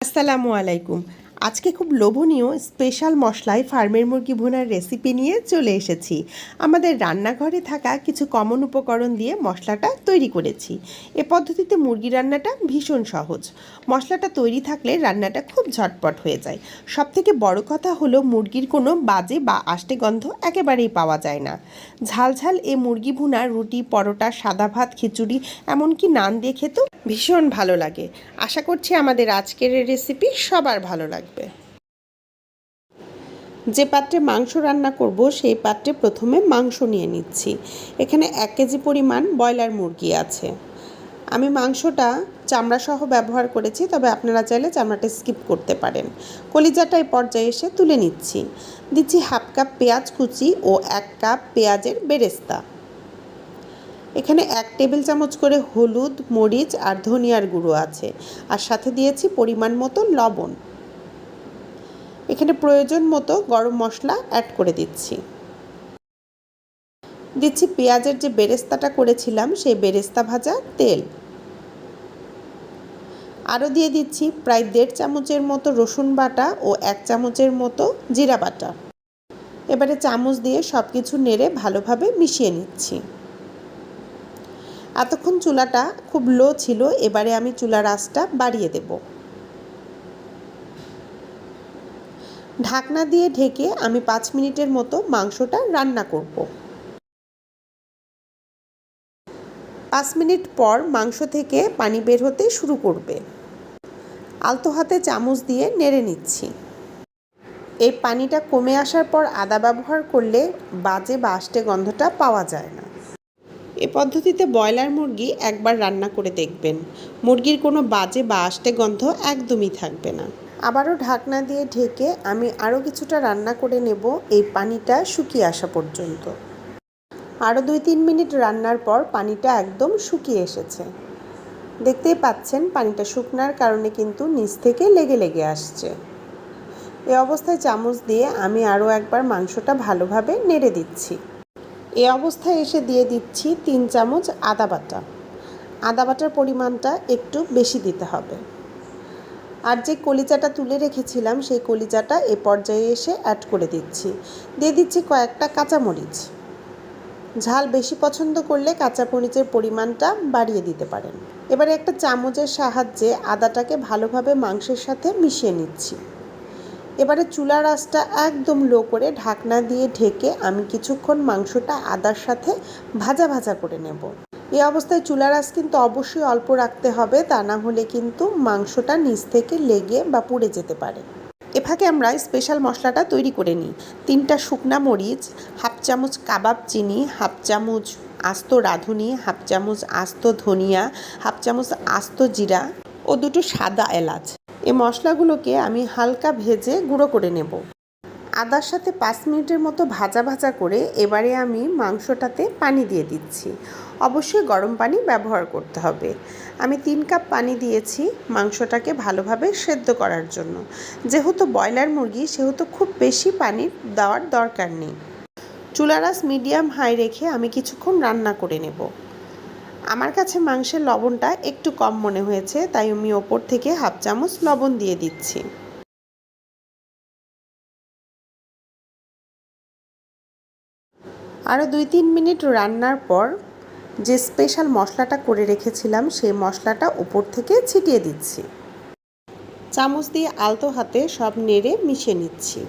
আসসালামু আলাইকুম। আজকে খুব লোভনীয় স্পেশাল মশলায় ফার্মের মুরগি ভুনার রেসিপি নিয়ে চলে এসেছি। আমাদের রান্নাঘরে থাকা কিছু কমন উপকরণ দিয়ে মশলাটা তৈরি করেছি। এ পদ্ধতিতে মুরগি রান্নাটা ভীষণ সহজ। মশলাটা তৈরি থাকলে রান্নাটা খুব ঝটপট হয়ে যায়। সব থেকে বড় কথা হলো মুরগির কোনো বাজে বা আষ্টে গন্ধ একেবারেই পাওয়া যায় না। ঝাল ঝাল এ মুরগি ভুনা রুটি, পরোটা, সাদা ভাত, খিচুড়ি, এমনকি নান দিয়ে খেতেও ভীষণ ভালো লাগে। আশা করছি আমাদের আজকের রেসিপি সবার ভালো লাগবে যে পাত্রে মাংস রান্না করব, সেই পাত্রে প্রথমে মাংস নিয়ে নিচ্ছি। এখানে এক কেজি পরিমাণ ব্রয়লার মুরগি আছে। আমি মাংসটা চামড়া সহ ব্যবহার করেছি, তবে আপনারা চাইলে চামড়াটা স্কিপ করতে পারেন। কলিজাটা এই পর্যায়ে এসে তুলে নিচ্ছি। দিচ্ছি হাফ কাপ পেঁয়াজ কুচি ও এক কাপ পেঁয়াজের বেরেস্তা। এখানে এক টেবিল চামচ করে হলুদ, মরিচ আর ধনিয়ার গুঁড়ো আছে। আর সাথে দিয়েছি পরিমাণ মতো লবণ। এখানে প্রয়োজন মতো গরম মশলা অ্যাড করে দিচ্ছি। দিচ্ছি পেঁয়াজের যে বেরেস্তাটা করেছিলাম, সেই বেরেস্তা ভাজা তেল। আরও দিয়ে দিচ্ছি প্রায় দেড় চামচের মতো রসুন বাটা ও এক চামচের মতো জিরা বাটা। এবারে চামচ দিয়ে সব কিছু নেড়ে ভালোভাবে মিশিয়ে নিচ্ছি। এতক্ষণ চুলাটা খুব লো ছিল, এবারে আমি চুলার আঁচটা বাড়িয়ে দেব। ঢাকনা দিয়ে ঢেকে আমি পাঁচ মিনিটের মতো মাংসটা রান্না করব। পাঁচ মিনিট পর মাংস থেকে পানি বের হতে শুরু করবে। আলতো হাতে চামচ দিয়ে নেড়ে নিচ্ছি। এই পানিটা কমে আসার পর আদা ব্যবহার করলে বাজে বা আষ্টে গন্ধটা পাওয়া যায় না। এ পদ্ধতিতে ব্রয়লার মুরগি একবার রান্না করে দেখবেন। মুরগির কোনো বাজে বা আষ্টে গন্ধ একদমই থাকবে না। আবারও ঢাকনা দিয়ে ঢেকে আমি আরও কিছুটা রান্না করে নেব এই পানিটা শুকিয়ে আসা পর্যন্ত। আরও দুই তিন মিনিট রান্নার পর পানিটা একদম শুকিয়ে এসেছে। দেখতেই পাচ্ছেন পানিটা শুকনার কারণে কিন্তু নিচ থেকে লেগে লেগে আসছে। এ অবস্থায় চামচ দিয়ে আমি আরও একবার মাংসটা ভালোভাবে নেড়ে দিচ্ছি। এ অবস্থায় এসে দিয়ে দিচ্ছি তিন চামচ আদা বাটা। আদা বাটার পরিমাণটা একটু বেশি দিতে হবে। আর যে কলিজাটা তুলে রেখেছিলাম, সেই কলিজাটা এ পর্যায়ে এসে অ্যাড করে দিচ্ছি। দিয়ে দিচ্ছি কয়েকটা কাঁচামরিচ। ঝাল বেশি পছন্দ করলে কাঁচা মরিচের পরিমাণটা বাড়িয়ে দিতে পারেন। এবারে একটা চামচের সাহায্যে আদাটাকে ভালোভাবে মাংসের সাথে মিশিয়ে নিচ্ছি। এবারে চুলার আঁচটা একদম লো করে ঢাকনা দিয়ে ঢেকে আমি কিছুক্ষণ মাংসটা আদার সাথে ভাজা ভাজা করে নেব। এই অবস্থায় চুলার আঁচ কিন্তু অবশ্যই অল্প রাখতে হবে, তা না হলে কিন্তু মাংসটা নিচ থেকে লেগে বা পুড়ে যেতে পারে। এ ফাঁকে আমরা স্পেশাল মশলাটা তৈরি করে নিই। তিনটা শুকনা মরিচ, হাফ চামচ কাবাব চিনি, হাফ চামচ আস্ত রাঁধুনি, হাফ চামচ আস্ত ধনিয়া, হাফ চামচ আস্ত জিরা ও দুটো সাদা এলাচ। এই মশলাগুলোকে আমি হালকা ভেজে গুঁড়ো করে নেব। আদার সাথে পাঁচ মিনিটের মতো ভাজা ভাজা করে এবারে আমি মাংসটাতে পানি দিয়ে দিচ্ছি। অবশ্যই গরম পানি ব্যবহার করতে হবে। আমি তিন কাপ পানি দিয়েছি মাংসটাকে ভালোভাবে সেদ্ধ করার জন্য। যেহেতু ব্রয়লার মুরগি, সেহেতু খুব বেশি পানি দেওয়ার দরকার নেই। চুলারাস মিডিয়াম হাই রেখে আমি কিছুক্ষণ রান্না করে নেব। আমার কাছে মাংসের লবণটা একটু কম মনে হয়েছে, তাই আমি ওপর থেকে হাফ চামচ লবণ দিয়ে দিচ্ছি। আরও দুই তিন মিনিট রান্নার পর যে স্পেশাল মশলাটা করে রেখেছিলাম, সেই মশলাটা উপর থেকে ছিটিয়ে দিচ্ছি। চামচ দিয়ে আলতো হাতে সব নেড়ে মিশিয়ে নিচ্ছি।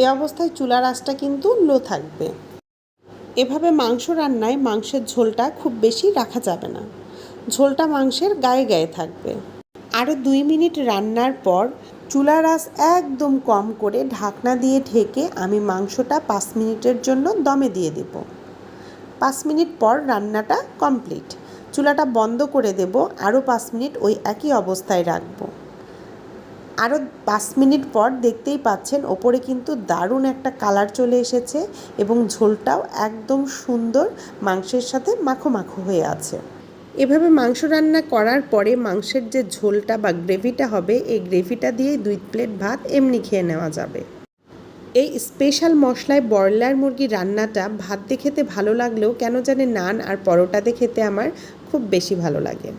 এ অবস্থায় চুলার আঁচটা কিন্তু লো থাকবে। এভাবে মাংস রান্নায় মাংসের ঝোলটা খুব বেশি রাখা যাবে না। ঝোলটা মাংসের গায়ে গায়ে থাকবে। আরও দুই মিনিট রান্নার পর চুলার আঁচ একদম কম করে ঢাকনা দিয়ে ঢেকে আমি মাংসটা পাঁচ মিনিটের জন্য দমে দিয়ে দেব। পাঁচ মিনিট পর রান্নাটা কমপ্লিট। চুলাটা বন্ধ করে দেব, আরও পাঁচ মিনিট ওই একই অবস্থায় রাখব। আরও পাঁচ মিনিট পর দেখতেই পাচ্ছেন ওপরে কিন্তু দারুণ একটা কালার চলে এসেছে এবং ঝোলটাও একদম সুন্দর, মাংসের সাথে মাখো মাখো হয়ে আছে। এভাবে মাংস রান্না করার পরে মাংসের যে ঝোলটা বা গ্রেভিটা হবে, এই গ্রেভিটা দিয়ে দুই প্লেট ভাত এমনি খেয়ে নেওয়া যাবে। এই স্পেশাল মশলায় ব্রয়লার মুরগি রান্নাটা ভাত দিয়ে খেতে ভালো লাগলেও কেন জানে নান আর পরোটাতে খেতে আমার খুব বেশি ভালো লাগে।